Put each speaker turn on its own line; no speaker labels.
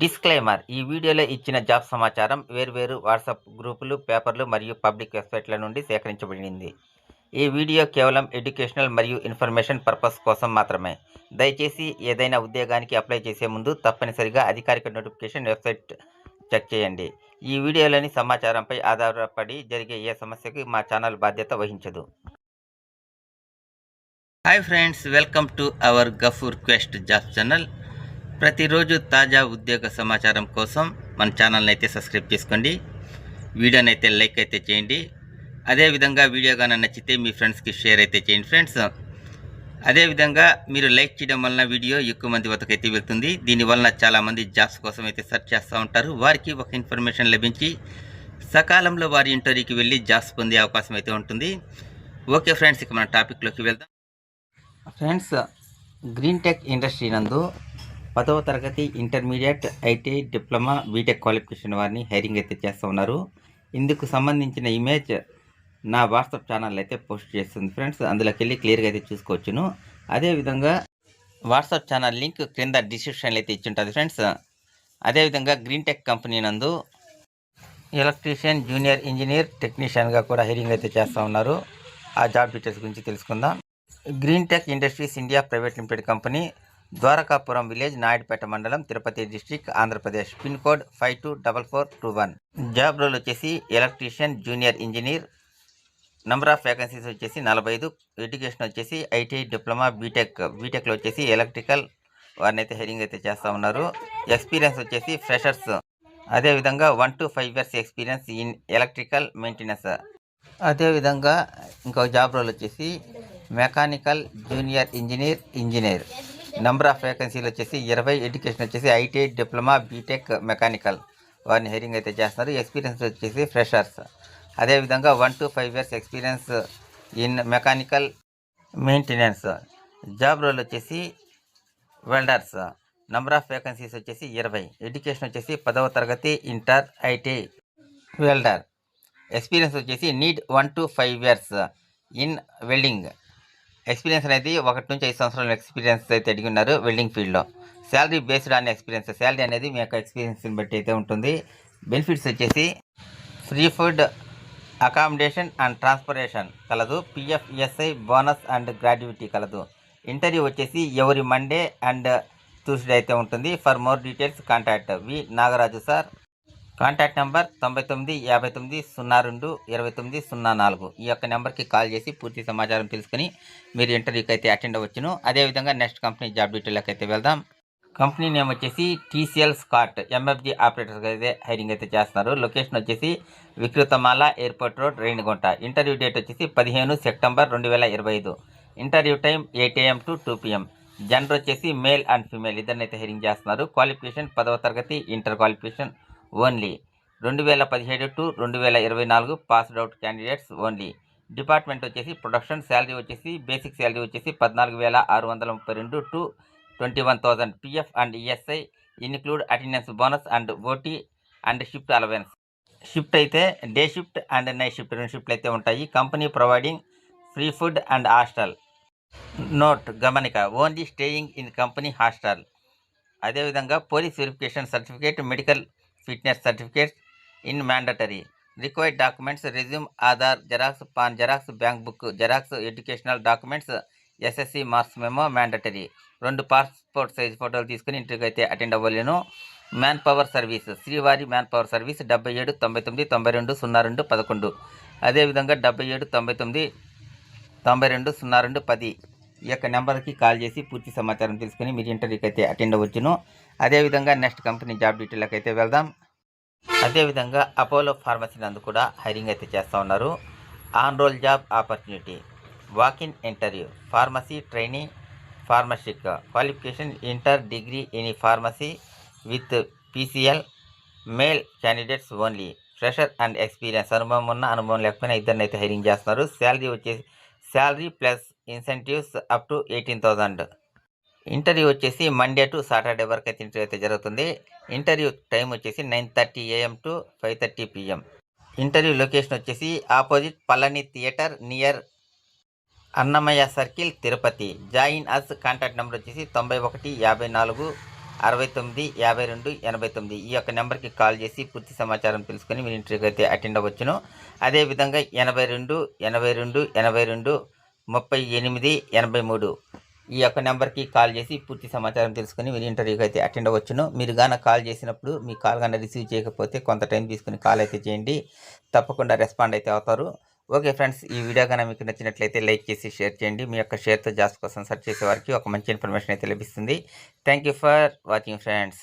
Disclaimer ఈ వీడియోలో ఇచ్చిన జాబ్ సమాచారం వేర్వేరు వాట్సాప్ గ్రూపులు పేపర్లు మరియు పబ్లిక్ వెబ్సైట్ల నుండి సేకరించబడింది. ఈ వీడియో కేవలం ఎడ్యుకేషనల్ మరియు ఇన్ఫర్మేషన్ పర్పస్ కోసం మాత్రమే. దయచేసి ఏదైనా ఉద్యోగానికి అప్లై చేసే ముందు తప్పనిసరిగా అధికారిక నోటిఫికేషన్ వెబ్సైట్ చెక్ చేయండి. ఈ వీడియోలోని సమాచారంపై ఆధారపడి జరిగే ఏ సమస్యకి మా ఛానల్ బాధ్యత వహించదు. Hi friends welcome to our Gafoor quest job channel ప్రతిరోజు తాజా ఉద్యోగ సమాచారం కోసం మన ఛానల్ని అయితే సబ్స్క్రైబ్ చేసుకోండి. వీడియోని అయితే లైక్ అయితే చేయండి. అదేవిధంగా వీడియో కానీ నచ్చితే మీ ఫ్రెండ్స్కి షేర్ అయితే చేయండి ఫ్రెండ్స్. అదేవిధంగా మీరు లైక్ చేయడం వలన వీడియో ఎక్కువ మంది వతకైతే వెళ్తుంది. దీనివలన చాలామంది జాబ్స్ కోసం అయితే సెర్చ్ చేస్తూ ఉంటారు. వారికి ఒక ఇన్ఫర్మేషన్ లభించి సకాలంలో వారి ఇంటర్వ్యూకి వెళ్ళి జాబ్స్ పొందే అవకాశం అయితే ఉంటుంది. ఓకే ఫ్రెండ్స్ ఇక మన టాపిక్లోకి వెళ్దాం. ఫ్రెండ్స్ గ్రీన్ టెక్ ఇండస్ట్రీ నందు పదవ తరగతి intermediate IT diploma BTech qualification వారిని హైరింగ్ అయితే చేస్తూ ఉన్నారు. ఇందుకు సంబంధించిన ఇమేజ్ నా వాట్సాప్ ఛానల్ అయితే పోస్ట్ చేస్తుంది ఫ్రెండ్స్. అందులోకి వెళ్ళి క్లియర్గా అయితే చూసుకోవచ్చును. అదేవిధంగా వాట్సాప్ ఛానల్ లింక్ క్రింద డిస్క్రిప్షన్లో అయితే ఇచ్చుంటుంది ఫ్రెండ్స్. అదేవిధంగా గ్రీన్ టెక్ కంపెనీ నందు ఎలక్ట్రీషియన్ జూనియర్ ఇంజనీర్ టెక్నీషియన్గా కూడా హైరింగ్ అయితే చేస్తూ ఉన్నారు. ఆ జాబ్ డీటెయిల్స్ గురించి తెలుసుకుందాం. Green Tech Industries India private limited company Dwarakapuram village Naidupeta మండలం Tirupati district Andhra Pradesh. Pin code five two double four two one. Job role వచ్చేసి electrician junior engineer. Number of vacancies వచ్చేసి నలభై ఐదు. Education వచ్చేసి ITI diploma BTech. బీటెక్లో వచ్చేసి electrical వారిని అయితే హెరింగ్ అయితే చేస్తూ ఉన్నారు. ఎక్స్పీరియన్స్ వచ్చేసి ఫ్రెషర్స్. అదేవిధంగా one two five years experience in electrical maintenance. అదేవిధంగా ఇంకో జాబ్ రోల్ వచ్చేసి mechanical junior engineer engineer. Number of వేకెన్సీలు వచ్చేసి ఇరవై ఎడ్యుకేషన్ వచ్చేసి ఐటీఐ డిప్లొమా బీటెక్ మెకానికల్ వారిని హెరింగ్ అయితే చేస్తున్నారు. ఎక్స్పీరియన్స్ వచ్చేసి ఫ్రెషర్స్ అదేవిధంగా one to five years experience in mechanical maintenance job role వచ్చేసి వెల్డర్స్ నంబర్ ఆఫ్ వేకెన్సీస్ వచ్చేసి ఇరవై. ఎడ్యుకేషన్ వచ్చేసి పదవ తరగతి ఇంటర్ ఐటీ వెల్డర్ ఎక్స్పీరియన్స్ వచ్చేసి need one to five years in welding experience అనేది ఒకటి నుంచి ఐదు సంవత్సరాల ఎక్స్పీరియన్స్ అయితే అడిగి ఉన్నారు వెల్డింగ్ ఫీల్డ్లో. Salary based on experience salary అనేది మీ యొక్క ఎక్స్పీరియన్స్ని బట్టి అయితే ఉంటుంది. బెనిఫిట్స్ వచ్చేసి free food accommodation and transportation కలదు. PF ESI bonus and gratuity కలదు. ఇంటర్వ్యూ వచ్చేసి ఎవరి మండే అండ్ ట్యూస్డే అయితే ఉంటుంది. For more details contact V Nagaraju sir. Contact number తొంభై తొమ్మిది యాభై తొమ్మిది సున్నా రెండు ఇరవై తొమ్మిది సున్నా నాలుగు. ఈ యొక్క నెంబర్కి కాల్ చేసి పూర్తి సమాచారం తెలుసుకుని మీరు ఇంటర్వ్యూకి అయితే అటెండ్ అవ్వచ్చును. అదేవిధంగా నెక్స్ట్ కంపెనీ జాబ్ డీటెయిల్లోకి అయితే వెళ్దాం. కంపెనీ నేమ్ వచ్చేసి టీసీఎల్ స్కాట్ ఎంఎఫ్జి ఆపరేటర్కి అయితే హైరింగ్ అయితే చేస్తున్నారు. లొకేషన్ వచ్చేసి Vikruthamala airport road Renigunta. Interview date వచ్చేసి పదిహేను సెప్టెంబర్ రెండు వేల ఇరవై ఐదు. Interview time eight AM to two PM gender వచ్చేసి మేల్ అండ్ ఫీమేల్. ఇద్దరినైతే అయితే హెరింగ్ చేస్తున్నారు. క్వాలిఫికేషన్ పదవ తరగతి ఇంటర్ క్వాలిఫికేషన్ ఓన్లీ. రెండు వేల పదిహేడు టు రెండు వేల ఇరవై నాలుగు passed out candidates only. Department వచ్చేసి ప్రొడక్షన్ శాలరీ వచ్చేసి బేసిక్ శాలరీ వచ్చేసి పద్నాలుగు వేల ఆరు వందల ముప్పై రెండు to twenty one thousand PF and ESI include attendance bonus and OT and shift allowance. Shift అయితే day shift and night shift. రెండు షిఫ్ట్లు అయితే ఉంటాయి. Company providing free food and hostel. Note గమనిక only staying in company hostel. అదేవిధంగా police verification certificate medical fitness certificate in mandatory required documents resume Aadhaar xerox PAN xerox bank book xerox educational documents SSC marks memo mandatory రెండు passport size ఫోటోలు తీసుకుని ఇంటికి అయితే attend అవ్వలేను. Manpower service Srivari manpower service డెబ్బై ఏడు తొంభై తొమ్మిది తొంభై రెండు సున్నా రెండు పదకొండు. అదేవిధంగా డెబ్బై ఏడు తొంభై తొమ్మిది తొంభై రెండు సున్నా రెండు పది. ఈ యొక్క నెంబర్కి కాల్ చేసి పూర్తి సమాచారం తెలుసుకుని మీరు ఇంటర్వ్యూకి అయితే అటెండ్ అవ్వచ్చును. అదేవిధంగా నెక్స్ట్ కంపెనీ జాబ్ డీటెయిల్కి అయితే వెళ్దాం. అదేవిధంగా అపోలో ఫార్మసీ నందు కూడా హైరింగ్ అయితే చేస్తూ ఉన్నారు. On role job opportunity walk in interview pharmacy training ఫార్మసిక్ qualification inter degree in pharmacy with PCL male candidates only fresher and experience అనుభవం ఉన్న అనుభవం లేకపోయినా ఇద్దరిని అయితే హైరింగ్ చేస్తున్నారు. శాలరీ వచ్చేసి salary plus incentives up to eighteen thousand interview వచ్చేసి Monday to Saturday వరకు అయితే ఇంటర్వ్యూ అయితే జరుగుతుంది. ఇంటర్వ్యూ టైం వచ్చేసి nine thirty AM to five thirty PM. Interview location వచ్చేసి opposite Palani theatre near Annamayya circle Tirupati. Join us contact number వచ్చేసి తొంభై ఒకటి యాభై నాలుగు అరవై తొమ్మిది యాభై రెండు ఎనభై తొమ్మిది. ఈ యొక్క నెంబర్కి కాల్ చేసి పూర్తి సమాచారం తెలుసుకొని మీరు ఇంటర్వ్యూకి అయితే అటెండ్ అవ్వచ్చును. అదేవిధంగా ఎనభై రెండు ఎనభై రెండు ఎనభై రెండు ముప్పై ఎనిమిది ఎనభై మూడు. ఈ యొక్క నెంబర్కి కాల్ చేసి పూర్తి సమాచారం తెలుసుకుని మీరు ఇంటర్వ్యూకి అయితే అటెండ్ అవ్వచ్చును. మీరు గాన కాల్ చేసినప్పుడు మీ కాల్ కానీ రిసీవ్ చేయకపోతే కొంత టైం తీసుకుని కాల్ అయితే చేయండి. తప్పకుండా రెస్పాండ్ అయితే అవుతారు. ఓకే ఫ్రెండ్స్ ఈ వీడియో కానీ మీకు నచ్చినట్లయితే లైక్ చేసి షేర్ చేయండి. మీ యొక్క షేర్తో జాబ్స్ కోసం సెర్చ్ చేసే వారికి ఒక మంచి ఇన్ఫర్మేషన్ అయితే లభిస్తుంది. Thank you for watching friends.